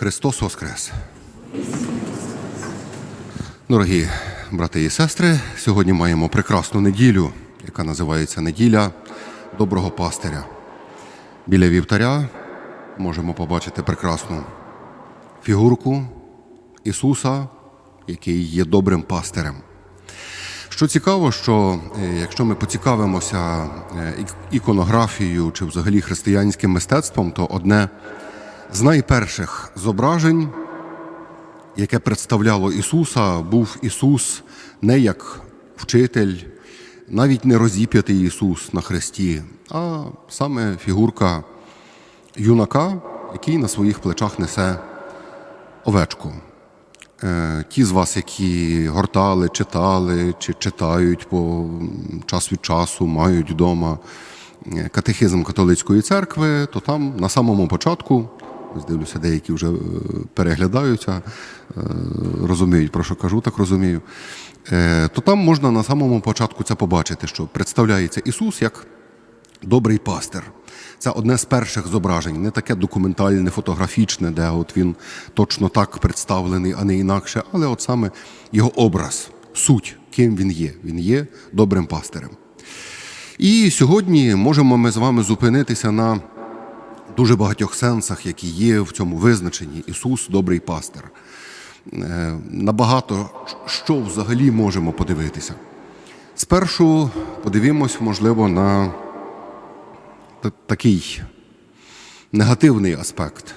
Христос Воскрес! Дорогі брати і сестри, сьогодні маємо прекрасну неділю, яка називається Неділя Доброго Пастиря. Біля вівтаря можемо побачити прекрасну фігурку Ісуса, який є добрим пастирем. Що цікаво, що е, якщо ми поцікавимося е, іконографією чи взагалі християнським мистецтвом, то одне з найперших зображень, яке представляло Ісуса, був Ісус не як вчитель, навіть не розіп'ятий Ісус на хресті, а саме фігурка юнака, який на своїх плечах несе овечку. Е, Ті з вас, які гортали, читали чи читають по час від часу, мають вдома е, катехизм католицької церкви, то там на самому початку, ось дивлюся, деякі вже е, переглядаються, е, розуміють, про що кажу, так розумію. е, То там можна на самому початку це побачити, що представляється Ісус як добрий пастир. Це одне з перших зображень, не таке документальне, фотографічне, де от він точно так представлений, а не інакше, але от саме його образ, суть, ким він є. Він є добрим пастирем. І сьогодні можемо ми з вами зупинитися на дуже багатьох сенсах, які є в цьому визначенні Ісус добрий пастир. Е, Набагато що взагалі можемо подивитися. Спершу подивимось, можливо, на такий негативний аспект.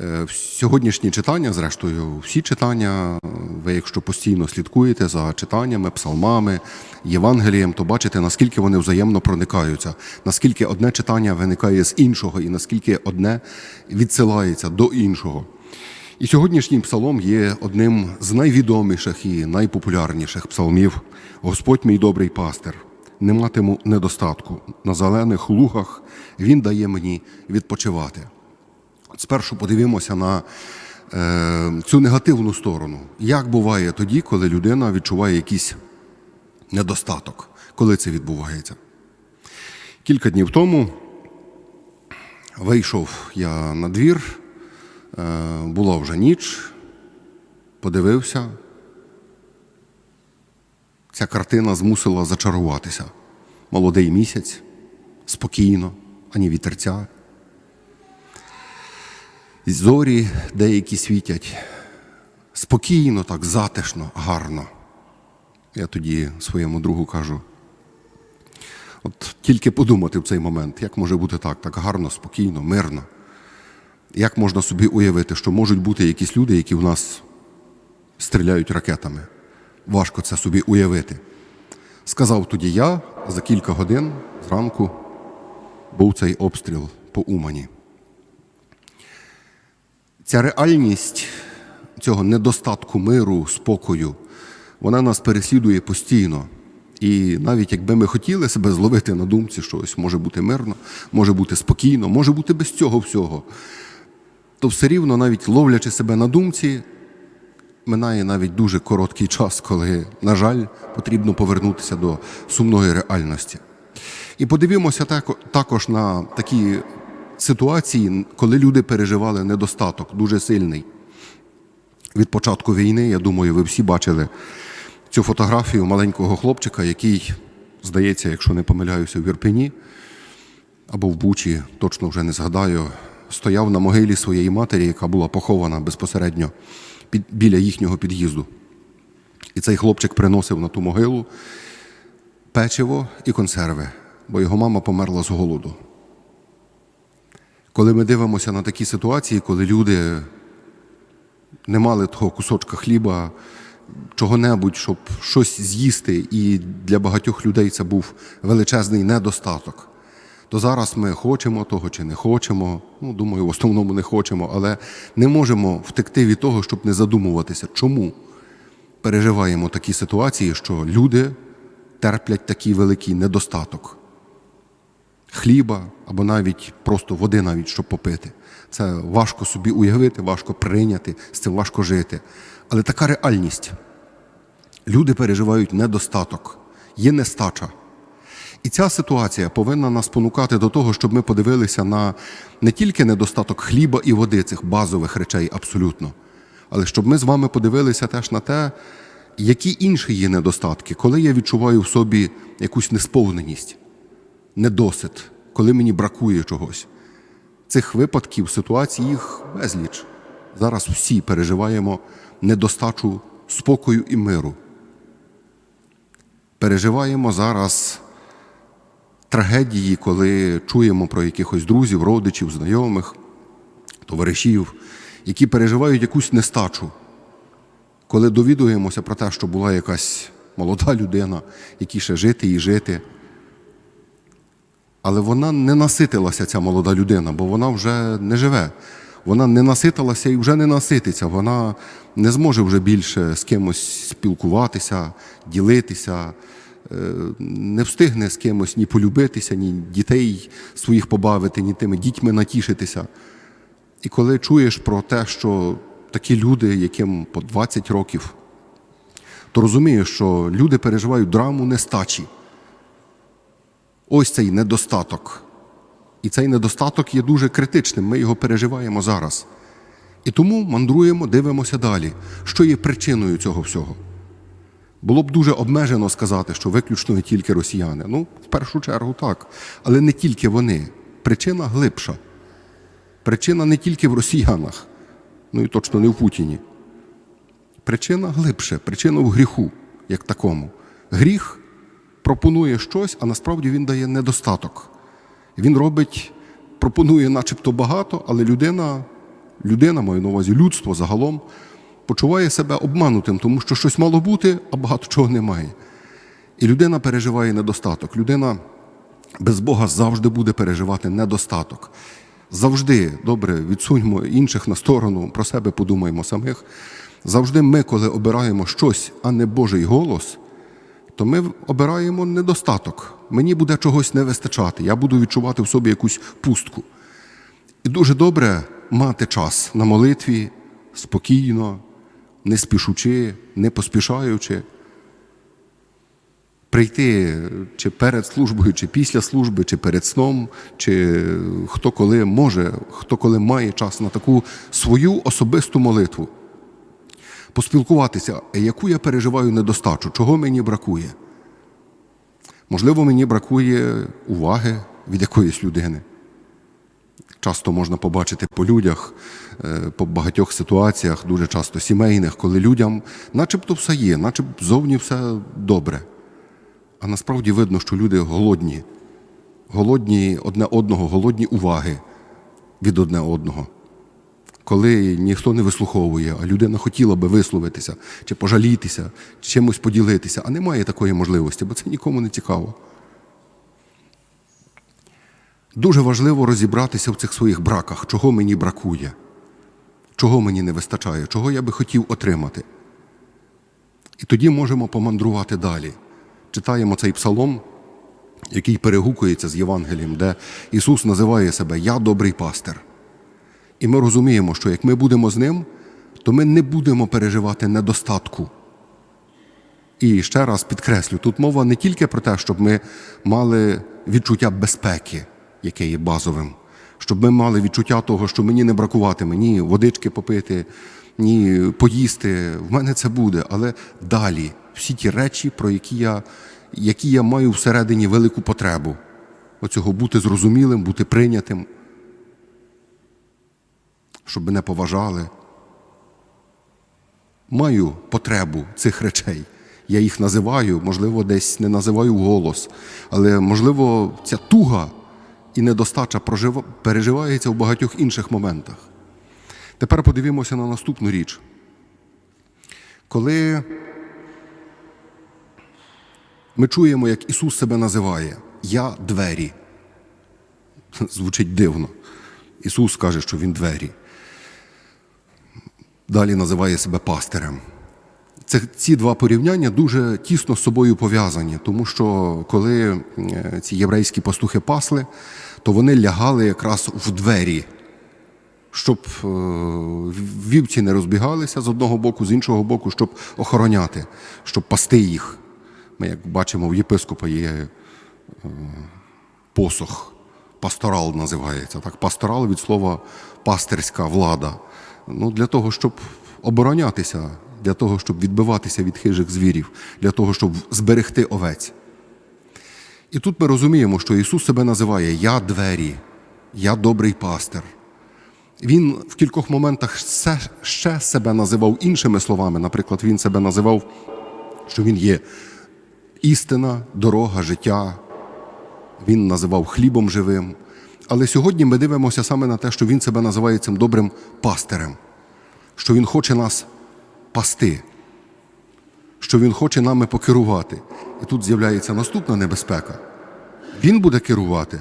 Е, Сьогоднішні читання, зрештою, всі читання, ви якщо постійно слідкуєте за читаннями, псалмами, Євангелієм, то бачите, наскільки вони взаємно проникаються, наскільки одне читання виникає з іншого, і наскільки одне відсилається до іншого. І сьогоднішній псалом є одним з найвідоміших і найпопулярніших псалмів. Господь мій добрий пастир, не матиму недостатку. На зелених лугах Він дає мені відпочивати. Спершу подивимося на е, цю негативну сторону. Як буває тоді, коли людина відчуває якийсь недостаток, коли це відбувається? Кілька днів тому вийшов я на двір, е, була вже ніч, подивився. Ця картина змусила зачаруватися. Молодий місяць, спокійно, ані вітерця. Зорі деякі світять спокійно, так затишно, гарно. Я тоді своєму другу кажу: от тільки подумати в цей момент, як може бути так, так гарно, спокійно, мирно. Як можна собі уявити, що можуть бути якісь люди, які в нас стріляють ракетами? Важко це собі уявити. Сказав тоді я, за кілька годин зранку був цей обстріл по Умані. Ця реальність цього недостатку миру, спокою, вона нас переслідує постійно. І навіть якби ми хотіли себе зловити на думці, що ось може бути мирно, може бути спокійно, може бути без цього всього, то все рівно, навіть ловлячи себе на думці, минає навіть дуже короткий час, коли, на жаль, потрібно повернутися до сумної реальності. І подивимося також на такі ситуації, коли люди переживали недостаток дуже сильний. Від початку війни, я думаю, ви всі бачили цю фотографію маленького хлопчика, який, здається, якщо не помиляюся, в Ірпені або в Бучі, точно вже не згадаю, стояв на могилі своєї матері, яка була похована безпосередньо під, біля їхнього під'їзду. І цей хлопчик приносив на ту могилу печиво і консерви, бо його мама померла з голоду. Коли ми дивимося на такі ситуації, коли люди не мали того кусочка хліба, чого-небудь, щоб щось з'їсти, і для багатьох людей це був величезний недостаток. То зараз ми хочемо того чи не хочемо. Ну, думаю, в основному не хочемо, але не можемо втекти від того, щоб не задумуватися, чому переживаємо такі ситуації, що люди терплять такий великий недостаток хліба або навіть просто води, навіть щоб попити. Це важко собі уявити, важко прийняти, з цим важко жити. Але така реальність. Люди переживають недостаток, є нестача. І ця ситуація повинна нас понукати до того, щоб ми подивилися на не тільки недостаток хліба і води, цих базових речей абсолютно, але щоб ми з вами подивилися теж на те, які інші є недостатки, коли я відчуваю в собі якусь несповненість, недосит, коли мені бракує чогось. Цих випадків, ситуацій їх безліч. Зараз всі переживаємо недостачу спокою і миру. Переживаємо зараз трагедії, коли чуємо про якихось друзів, родичів, знайомих, товаришів, які переживають якусь нестачу, коли довідуємося про те, що була якась молода людина, якій ще жити і жити. Але вона не наситилася, ця молода людина, бо вона вже не живе. Вона не наситилася і вже не насититься. Вона не зможе вже більше з кимось спілкуватися, ділитися, е, не встигне з кимось ні полюбитися, ні дітей своїх побавити, ні тими дітьми натішитися. І коли чуєш про те, що такі люди, яким по 20 років, то розумієш, що люди переживають драму нестачі. Ось цей недостаток. І цей недостаток є дуже критичним. Ми його переживаємо зараз. І тому мандруємо, дивимося далі, що є причиною цього всього. Було б дуже обмежено сказати, що виключно і тільки росіяни. Ну, в першу чергу так. Але не тільки вони. Причина глибша. Причина не тільки в росіянах, ну і точно не в Путіні. Причина глибше, причина в гріху, як такому. Гріх пропонує щось, а насправді він дає недостаток. Він робить, пропонує начебто багато, але людина, людина, маю на увазі, людство загалом почуває себе обманутим, тому що щось мало бути, а багато чого немає. І людина переживає недостаток. Людина без Бога завжди буде переживати недостаток. Завжди, добре, відсуньмо інших на сторону, про себе подумаємо самих. Завжди ми, коли обираємо щось, а не Божий голос, то ми обираємо недостаток. Мені буде чогось не вистачати, я буду відчувати в собі якусь пустку. І дуже добре мати час на молитві спокійно, не спішучи, не поспішаючи, прийти чи перед службою, чи після служби, чи перед сном, чи хто коли може, хто коли має час на таку свою особисту молитву. Поспілкуватися, яку я переживаю недостачу, чого мені бракує. Можливо, мені бракує уваги від якоїсь людини. Часто можна побачити по людях, е, по багатьох ситуаціях, дуже часто сімейних, коли людям начебто все є, начебто зовні все добре. А насправді видно, що люди голодні, голодні одне одного, голодні уваги від одне одного. Коли ніхто не вислуховує, а людина хотіла би висловитися, чи пожалітися, чи чимось поділитися, а немає такої можливості, бо це нікому не цікаво. Дуже важливо розібратися в цих своїх браках, чого мені бракує, чого мені не вистачає, чого я би хотів отримати. І тоді можемо помандрувати далі. Читаємо цей псалом, який перегукується з Євангелієм, де Ісус називає себе Я добрий пастир. І ми розуміємо, що як ми будемо з ним, то ми не будемо переживати недостатку. І ще раз підкреслю, тут мова не тільки про те, щоб ми мали відчуття безпеки, яке є базовим, щоб ми мали відчуття того, що мені не бракуватиме ні водички попити, ні поїсти. В мене це буде. Але далі всі ті речі, про які я, які я маю всередині велику потребу. Оцього бути зрозумілим, бути прийнятим щоб мене поважали. Маю потребу цих речей. Я їх називаю, можливо, десь не називаю вголос, але, можливо, ця туга і недостача переживається в багатьох інших моментах. Тепер подивімося на наступну річ. Коли ми чуємо, як Ісус себе називає Я двері. Звучить дивно. Ісус каже, що Він двері далі називає себе пастирем. Це, ці два порівняння дуже тісно з собою пов'язані, тому що коли е, ці єврейські пастухи пасли, то вони лягали якраз в двері, щоб е, вівці не розбігалися з одного боку, з іншого боку, щоб охороняти, щоб пасти їх. Ми, як бачимо, в єпископа є посох. Пасторал називається. Так? Пасторал від слова пастирська влада. Ну, для того, щоб оборонятися, для того, щоб відбиватися від хижих звірів, для того, щоб зберегти овець. І тут ми розуміємо, що Ісус себе називає Я двері, я добрий пастир. Він в кількох моментах ще, себе називав іншими словами. Наприклад, він себе називав, що він є істина, дорога, життя. Він називав хлібом живим. Але сьогодні ми дивимося саме на те, що він себе називає цим добрим пастирем, що він хоче нас пасти, що він хоче нами покерувати. І тут з'являється наступна небезпека. Він буде керувати.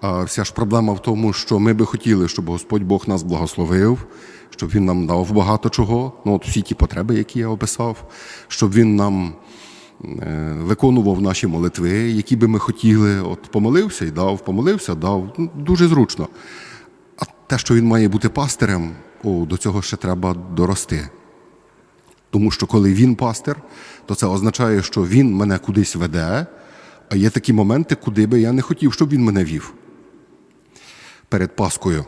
А вся ж проблема в тому, що ми би хотіли, щоб Господь Бог нас благословив, щоб Він нам дав багато чого, ну от всі ті потреби, які я описав, щоб Він нам виконував наші молитви, які би ми хотіли. От помолився і дав, помолився, дав. Ну, дуже зручно. А те, що він має бути пастирем, о, до цього ще треба дорости. Тому що коли він пастир, то це означає, що він мене кудись веде, а є такі моменти, куди би я не хотів, щоб він мене вів. Перед Паскою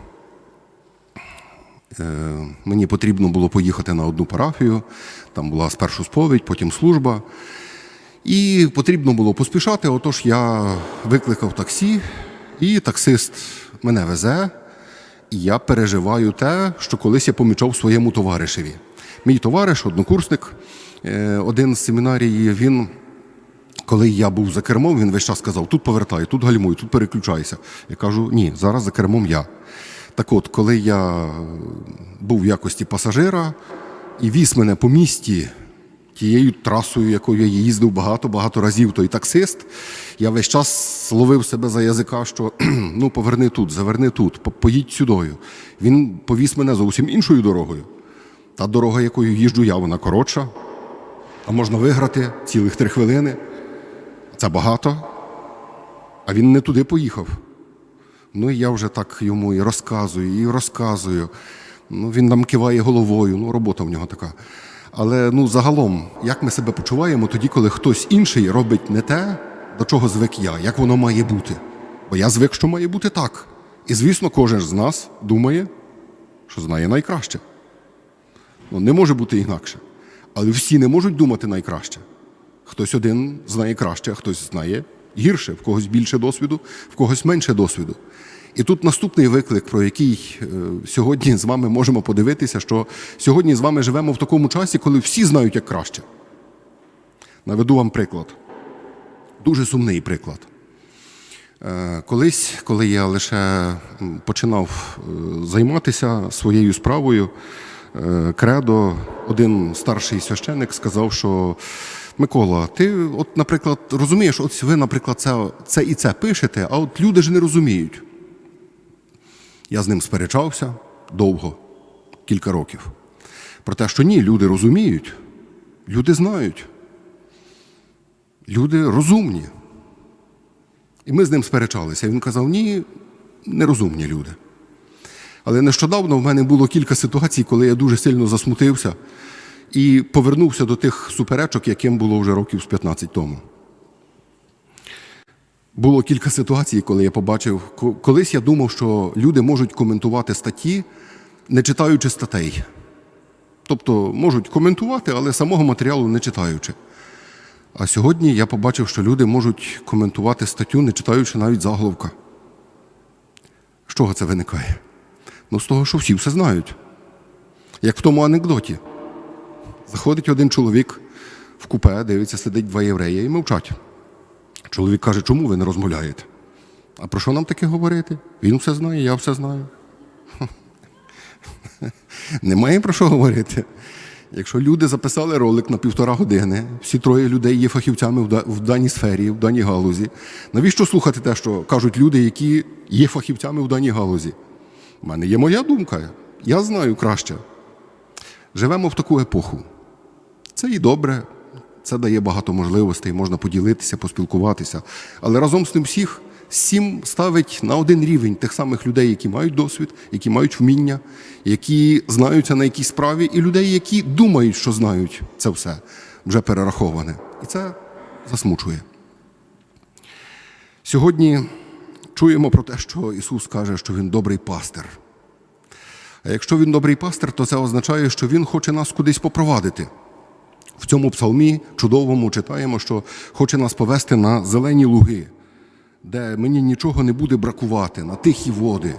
е, мені потрібно було поїхати на одну парафію, там була спершу сповідь, потім служба. І потрібно було поспішати, отож я викликав таксі, і таксист мене везе, і я переживаю те, що колись я помічав своєму товаришеві. Мій товариш, однокурсник, е, один з семінарії, він, коли я був за кермом, він весь час сказав: тут повертай, тут гальмуй, тут переключайся. Я кажу, ні, зараз за кермом я. Так от, коли я був в якості пасажира і віз мене по місті тією трасою, якою я їздив багато-багато разів, той таксист, я весь час ловив себе за язика, що ну поверни тут, заверни тут, поїдь сюдою. Він повіз мене зовсім іншою дорогою. Та дорога, якою їжджу я, вона коротша, а можна виграти цілих три хвилини. Це багато. А він не туди поїхав. Ну, і я вже так йому і розказую, і розказую. Ну, він нам киває головою, ну, робота в нього така. Але ну, загалом, як ми себе почуваємо тоді, коли хтось інший робить не те, до чого звик я, як воно має бути. Бо я звик, що має бути так. І, звісно, кожен з нас думає, що знає найкраще. Ну, не може бути інакше. Але всі не можуть думати найкраще. Хтось один знає краще, а хтось знає гірше, в когось більше досвіду, в когось менше досвіду. І тут наступний виклик, про який е, сьогодні з вами можемо подивитися, що сьогодні з вами живемо в такому часі, коли всі знають як краще. Наведу вам приклад. Дуже сумний приклад. Е, Колись, коли я лише починав е, займатися своєю справою, кредо, один старший священик сказав, що Микола, ти, от, наприклад, розумієш, от ви, наприклад, це, це і це пишете, а от люди ж не розуміють. Я з ним сперечався довго, кілька років. Про те, що ні, люди розуміють, люди знають, люди розумні. І ми з ним сперечалися. Він казав, ні, нерозумні люди. Але нещодавно в мене було кілька ситуацій, коли я дуже сильно засмутився і повернувся до тих суперечок, яким було вже років з 15 тому. Було кілька ситуацій, коли я побачив, колись я думав, що люди можуть коментувати статті, не читаючи статей. Тобто можуть коментувати, але самого матеріалу не читаючи. А сьогодні я побачив, що люди можуть коментувати статтю, не читаючи навіть заголовка. З чого це виникає? Ну, з того, що всі все знають. Як в тому анекдоті. Заходить один чоловік в купе, дивиться, сидить два євреї і мовчать. Чоловік каже, чому ви не розмовляєте? А про що нам таке говорити? Він все знає, я все знаю. Немає про що говорити. Якщо люди записали ролик на півтора години, всі троє людей є фахівцями в даній сфері, в даній галузі. Навіщо слухати те, що кажуть люди, які є фахівцями в даній галузі? У мене є моя думка. Я знаю краще. Живемо в таку епоху. Це і добре, це дає багато можливостей, можна поділитися, поспілкуватися. Але разом з тим всіх сім ставить на один рівень тих самих людей, які мають досвід, які мають вміння, які знаються на якійсь справі, і людей, які думають, що знають це все вже перераховане. І це засмучує. Сьогодні чуємо про те, що Ісус каже, що Він добрий пастир. А якщо Він добрий пастир, то це означає, що Він хоче нас кудись попровадити. В цьому псалмі чудовому читаємо, що хоче нас повести на зелені луги, де мені нічого не буде бракувати, на тихі води.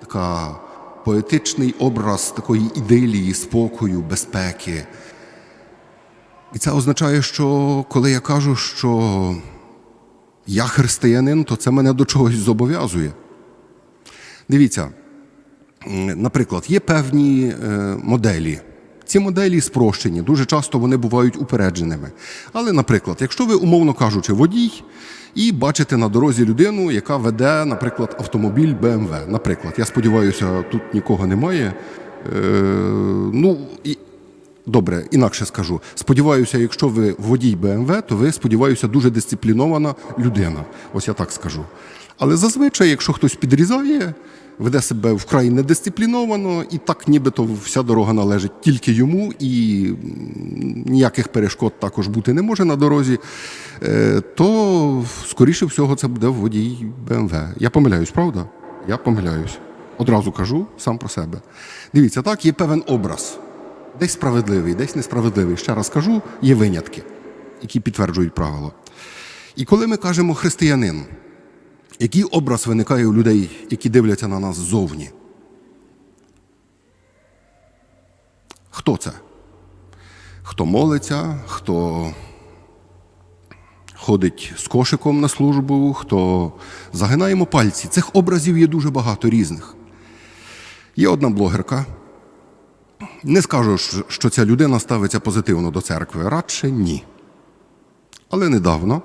Така поетичний образ такої ідилії, спокою, безпеки. І це означає, що коли я кажу, що я християнин, то це мене до чогось зобов'язує. Дивіться, наприклад, є певні е, моделі. Ці моделі спрощені, дуже часто вони бувають упередженими. Але, наприклад, якщо ви, умовно кажучи, водій і бачите на дорозі людину, яка веде, наприклад, автомобіль BMW. Наприклад, я сподіваюся, тут нікого немає. Е, ну, Добре, інакше скажу. Сподіваюся, якщо ви водій БМВ, то ви, сподіваюся, дуже дисциплінована людина. Ось я так скажу. Але зазвичай, якщо хтось підрізає, веде себе вкрай недисципліновано, і так нібито вся дорога належить тільки йому, і ніяких перешкод також бути не може на дорозі, е, то скоріше всього це буде водій БМВ. Я помиляюсь, правда? Я помиляюсь. Одразу кажу сам про себе. Дивіться, так, є певен образ. Десь справедливий, десь несправедливий. Ще раз кажу, є винятки, які підтверджують правило. І коли ми кажемо християнин, який образ виникає у людей, які дивляться на нас ззовні? Хто це? Хто молиться, хто ходить з кошиком на службу, хто загинаємо пальці. Цих образів є дуже багато різних. Є одна блогерка, не скажу, що- ця людина ставиться позитивно до церкви, радше ні. Але недавно,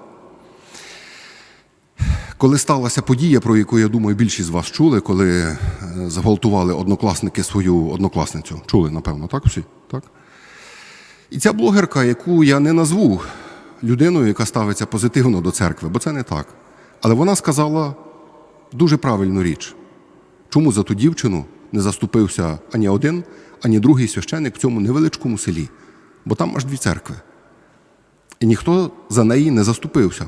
коли сталася подія, про яку, я думаю, більшість з вас чули, коли е, зґвалтували однокласники свою однокласницю. Чули, напевно, так всі? Так? І ця блогерка, яку я не назву людиною, яка ставиться позитивно до церкви, бо це не так. Але вона сказала дуже правильну річ. Чому за ту дівчину не заступився ані один, ані другий священик в цьому невеличкому селі? Бо там аж дві церкви. І ніхто за неї не заступився.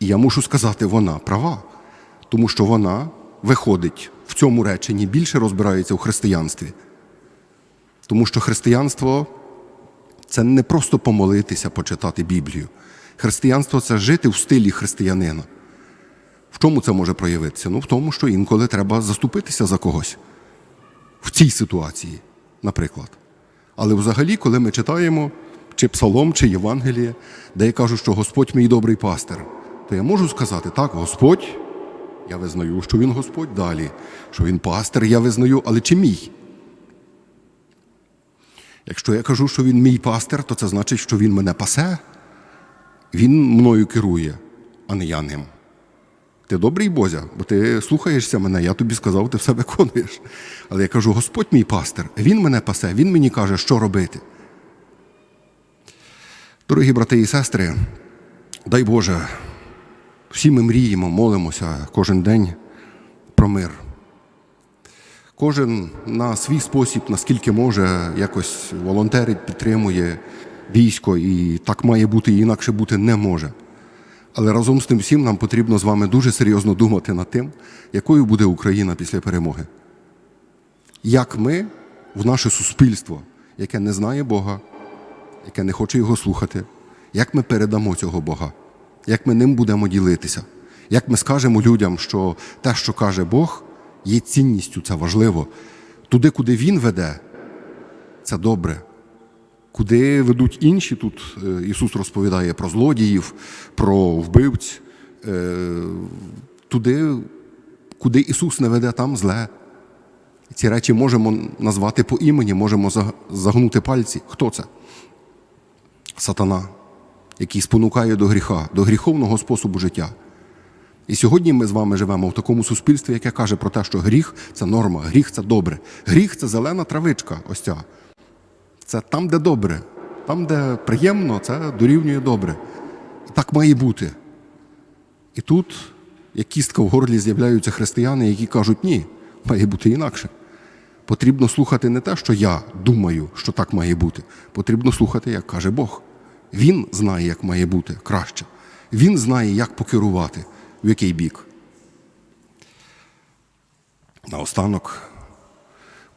І я мушу сказати, вона права, тому що вона виходить в цьому реченні більше розбирається у християнстві. Тому що християнство це не просто помолитися, почитати Біблію. Християнство це жити в стилі християнина. В чому це може проявитися? Ну, в тому, що інколи треба заступитися за когось в цій ситуації, наприклад. Але взагалі, коли ми читаємо чи псалом, чи Євангеліє, де я кажу, що Господь мій добрий пастир, то я можу сказати, так, Господь, я визнаю, що Він Господь далі, що Він пастир, я визнаю, але чи мій? Якщо я кажу, що він мій пастир, то це значить, що він мене пасе, він мною керує, а не я ним. Ти добрий Бозя, бо ти слухаєшся мене, я тобі сказав, ти все виконуєш. Але я кажу, Господь мій пастир, він мене пасе, він мені каже, що робити. Дорогі брати і сестри, дай Боже, всі ми мріємо, молимося кожен день про мир. Кожен на свій спосіб, наскільки може, якось волонтерить, підтримує військо, і так має бути, і інакше бути не може. Але разом з тим всім нам потрібно з вами дуже серйозно думати над тим, якою буде Україна після перемоги. Як ми в наше суспільство, яке не знає Бога, яке не хоче його слухати, як ми передамо цього Бога, як ми ним будемо ділитися, як ми скажемо людям, що те, що каже Бог, є цінністю, це важливо. Туди, куди Він веде, це добре. Куди ведуть інші, тут е, Ісус розповідає про злодіїв, про вбивць, е, туди, куди Ісус не веде, там зле. Ці речі можемо назвати по імені, можемо загнути пальці. Хто це? Сатана, який спонукає до гріха, до гріховного способу життя. І сьогодні ми з вами живемо в такому суспільстві, яке каже про те, що гріх це норма, гріх це добре. Гріх це зелена травичка, ось ця. Це там, де добре, там, де приємно, це дорівнює добре. І так має бути. І тут, як кістка в горлі, з'являються християни, які кажуть, ні, має бути інакше. Потрібно слухати не те, що я думаю, що так має бути. Потрібно слухати, як каже Бог. Він знає, як має бути краще. Він знає, як покерувати, в який бік. Наостанок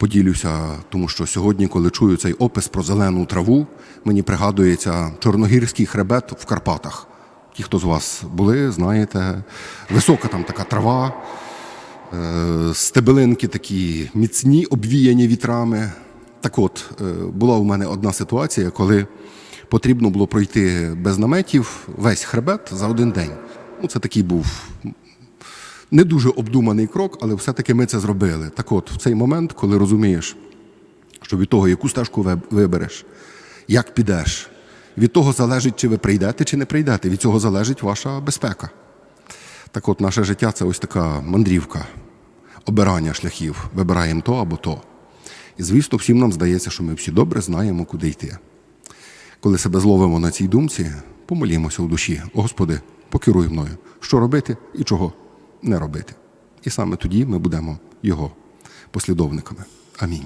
поділюся, тому що сьогодні, коли чую цей опис про зелену траву, мені пригадується чорногірський хребет в Карпатах. Ті, хто з вас були, знаєте, висока там така трава, е, стебелинки такі міцні, обвіяні вітрами. Так от, е, була у мене одна ситуація, коли потрібно було пройти без наметів весь хребет за один день. Ну, це такий був не дуже обдуманий крок, але все-таки ми це зробили. Так от, в цей момент, коли розумієш, що від того, яку стежку вибереш, як підеш, від того залежить, чи ви прийдете, чи не прийдете. Від цього залежить ваша безпека. Так от, наше життя це ось така мандрівка, обирання шляхів. Вибираємо то або то. І звісно, всім нам здається, що ми всі добре знаємо, куди йти. Коли себе зловимо на цій думці, помолімося у душі. Господи, покеруй мною, що робити і чого не робити. І саме тоді ми будемо Його послідовниками. Амінь.